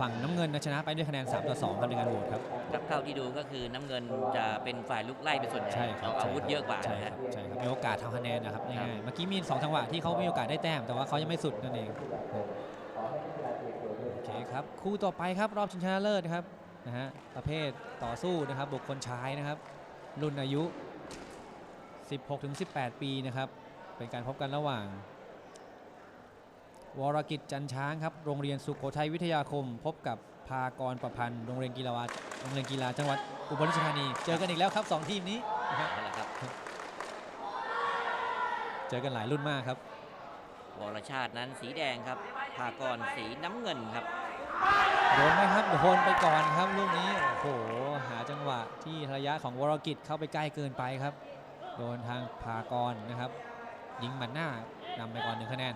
ฝั่งน้ำเงินนะชนะไปด้วยคะแนน3ต่อ2ครับในการโหวตครับครับเท่าที่ดูก็คือน้ำเงินจะเป็นฝ่ายลุกไล่เป็นส่วนใหญ่ใช่ครับเอาอาวุธเยอะกว่าใช่นะคครัรับบใช่ครับมีโอกาสทำคะแนนนะครับครับง่ายๆเมื่อกี้มีสองจังหวะที่เขามีโอกาสได้แต้มแต่ว่าเขายังไม่สุดนั่นเองโอเคครับคู่ต่อไปครับรอบชิงชนะเลิศครับนะฮะประเภทต่อสู้นะครับบุคคลชายนะครับ รุ่นอายุ 16-18 ปีนะครับเป็นการพบกันระหว่าง วรกิจจันช้างครับ โรงเรียนสุโขทัยวิทยาคม พบกับภากรประพันธ์ โรงเรียนกีฬาโรงเรียนกีฬาจังหวัดอุบลราชธานี เจอกันอีกแล้วครับสองทีมนี้นะครับนั่นแหละครับ เจอกันหลายรุ่นมากครับ วรชาตินั้นสีแดงครับภากรสีน้ำเงินครับ โดนไหมครับโดนไปก่อนครับลูกนี้ โอ้โห หาจังหวะที่ระยะของวรกิจเข้าไปใกล้เกินไปครับ โดนทางภากรนะครับ ยิงหมัดหน้านำไปก่อนหนึ่งคะแนน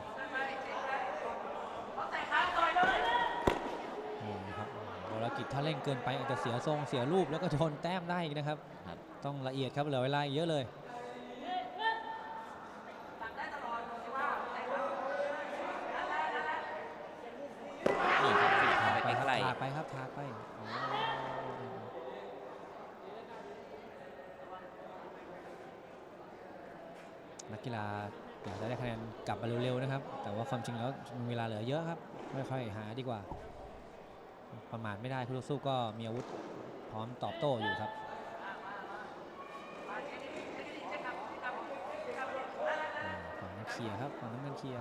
กิจถ้าเล่นเกินไปอาจจะเสียทรงเสียรูปแล้วก็โดนแต้มได้อีกนะครับครับต้องละเอียดครับเหลือเวลาอีกเยอะเลยนี่ครับฝีเข้าไปไปครับใกล้ถากไปครับถากไปโอ้นักกีฬาอยากจะได้คะแนนกลับมาเร็วๆนะครับ แต่ว่าความจริงแล้วมีเวลาเหลือเยอะครับ ค่อยๆหาดีกว่า ประมาทไม่ได้คู่ต่อสู้ก็มีอาวุธพร้อมตอบโต้อยู่ครับฝั่งนั้นเคลียร์ครับฝั่งนั้นมันเคลียร์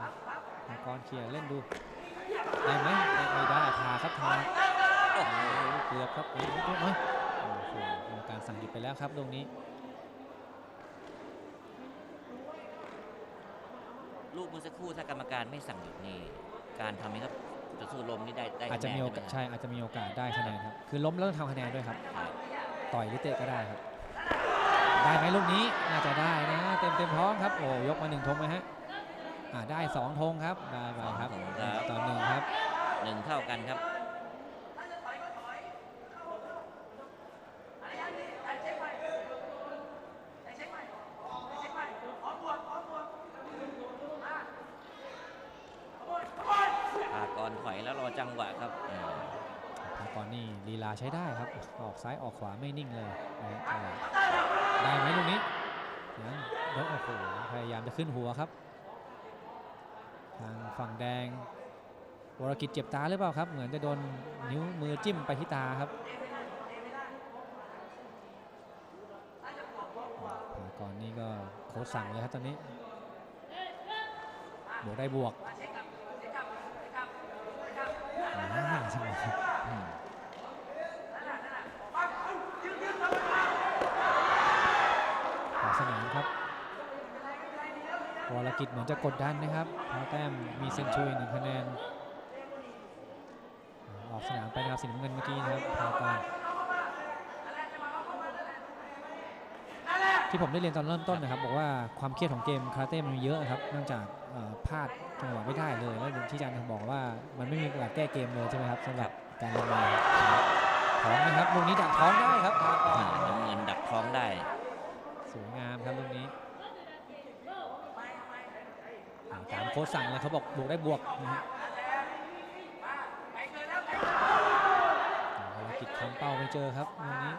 มังกรเคลียร์เล่นดูได้ไหมไม่ได้ทาครับทาเกือบครับเฮ้ยเฮ้ยเฮ้ยโอ้โหกรรมการสั่งหยุดไปแล้วครับตรงนี้ลูกเมื่อสักครู่ถ้ากรรมการไม่สั่งหยุดนี่การทำให้ครับ จะสู้ลมนี่ได้ได้อาจจะมีโอกาสใช่ใช่อาจจะมีโอกาสได้คะแนนครับคือล้มแล้วต้องทำคะแนนด้วยครับไหมครับ ต่อยหรือเตะก็ได้ครับ ได้ไหมลูกนี้น่าจะได้นะ เต็มเต็มท้องครับโอ้ยกมาหนึ่งธงไหมฮะอ่าได้สองธงครับได้ไปครับสองธงครับต่อหนึ่งครับหนึ่งเท่ากันครับ ภากรถอยแล้วรอ จังหวะครับอ่าทางก่อนนี่ลีลาใช้ได้ครับ ออกซ้ายออกขวาไม่นิ่งเลย ได้ไหมลูกนี้ยังยกโอ้โหพยายามจะขึ้นหัวครับ ทางฝั่งแดงวรกิจเจ็บตาหรือเปล่าครับ เหมือนจะโดนนิ้วมือจิ้มไปที่ตาครับพากรนี่ก็โค้ชสั่งเลยครับตอนนี้ บวกได้บวก อ่าจังหวะอืมขวาสนามครับวรกิจเหมือนจะกดดันนะครับพาแต้มมีเซนชูอีกหนึ่งคะแนน ออกสนามไปนะครับสีน้ำเงินเมื่อกี้นะครับพากร ที่ผมได้เรียนตอนเริ่มต้นนะครับ บอกว่าความเครียดของเกมคาราเต้มันมีเยอะครับเนื่องจากเอ่อพลาดจังหวะไม่ได้เลยแล้วที่อาจารย์บอกว่ามันไม่มีโอกาสแก้เกมเลยใช่ไหมครับสำหรับการลงมาท้องนะครับลูกนี้ดักท้องได้ครับพากรอ่าน้ำเงินดักท้องได้ สวยงามครับลูกนี้อ่าตามโค้ชสั่งเลยเขาบอกบวกได้บวกนะฮะภารกิจคำเป้าไม่เจอครับลูกนี้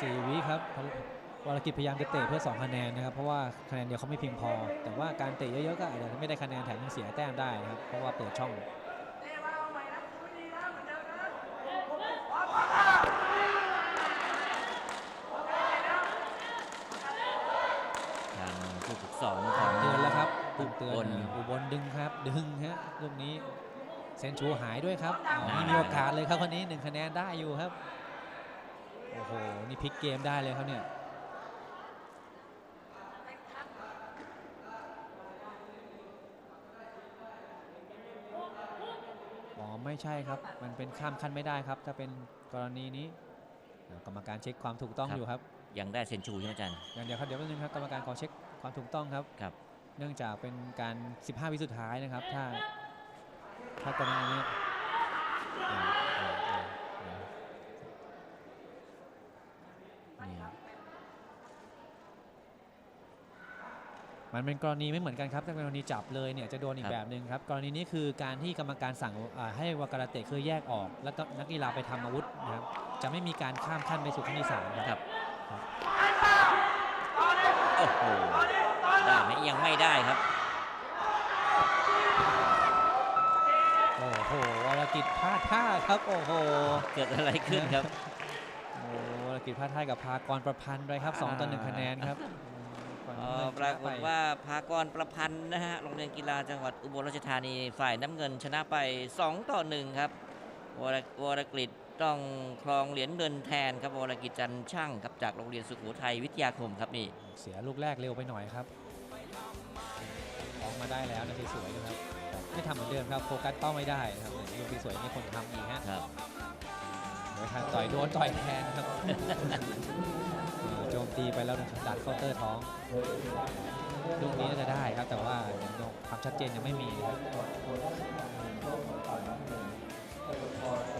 สิบสี่วิครับวรกิจพยายามจะเตะเพื่อ 2 คะแนนนะครับ เพราะว่าคะแนนเดียวเขาไม่เพียงพอ แต่ว่าการเตะเยอะๆก็อาจจะไม่ได้คะแนนแถมยังเสียแต้มได้นะครับ เพราะว่าเปิดช่องทางผู้ฝึกสอนของเตือนแล้วครับอุเตือนบลอะอุบลดึงครับ ดึงฮะลูกนี้เซนชูหายด้วยครับเอาได้นี่มีโอกาสเลยครับคนนี้หนึ่งคะแนนได้อยู่ครับ โอ้โห นี่พลิกเกมได้เลยครับเนี่ยอ๋อไม่ใช่ครับ มันเป็นข้ามขั้นไม่ได้ครับ ถ้าเป็นกรณีนี้อ่ากรรมการเช็คความถูกต้องอยู่ครับ ยังได้เซนชูใช่ไหมอาจารย์ อย่างเดียวครับเดี๋ยวแป๊บนึงครับกรรมการขอเช็คความถูกต้องครับ ครับ เนื่องจากเป็นการ 15 วิสุดท้ายนะครับ ถ้าถ้ากรณีนี้อ่าอ่าอ่าอ่า นี่ครับ มันเป็นกรณีไม่เหมือนกันครับถ้าเป็นกรณีจับเลยเนี่ยจะโดนอีครักบแบบหนึ่งครับกรณีนี้คือการที่กรรมการสั่งอ่าให้วากาลาเตะคือแยกออก แล้วก็นักกีฬาไปทำอาวุธนะครับจะไม่มีการข้ามขั้นไปสู่ขั้นที่สามครับครับโอ้โหได้ไหมยังไม่ได้ครับโอ้โหวรกิจพลาดท่าครับโอ้โหเกิดอะไรขึ้นครับโอ้วรกิจพลาดท่ากับพากรประพันธ์ด้วยครับสองต่อหนึ่งคะแนนครับเอ่อ ปรากฏว่าภากรประพันธ์นะฮะโรงเรียนกีฬาจังหวัดอุบลราชธานีฝ่ายน้ำเงินชนะไป 2 ต่อ 1 ครับ วรวรกฤษต้องครองเหรียญเงินแทนครับวรกิจจันทร์ช่างครับจากโรงเรียนสุโขทัยวิทยาคมครับนี่เสียลูกแรกเร็วไปหน่อยครับออกมาได้แล้วนะสวยๆนะครับแต่ไม่ทำเหมือนเดิมครับโฟกัสเป้าไม่ได้นะครับลูกที่สวยนี่คนทำอีกฮะครับโดยทางต่อยโดนต่อยแทนครับเออ โจมตีไปแล้วนะครับดันเคาน์เตอร์ท้องลูกนี้น่าจะได้ครับ แต่ว่ายังความชัดเจนยังไม่มีนะครับ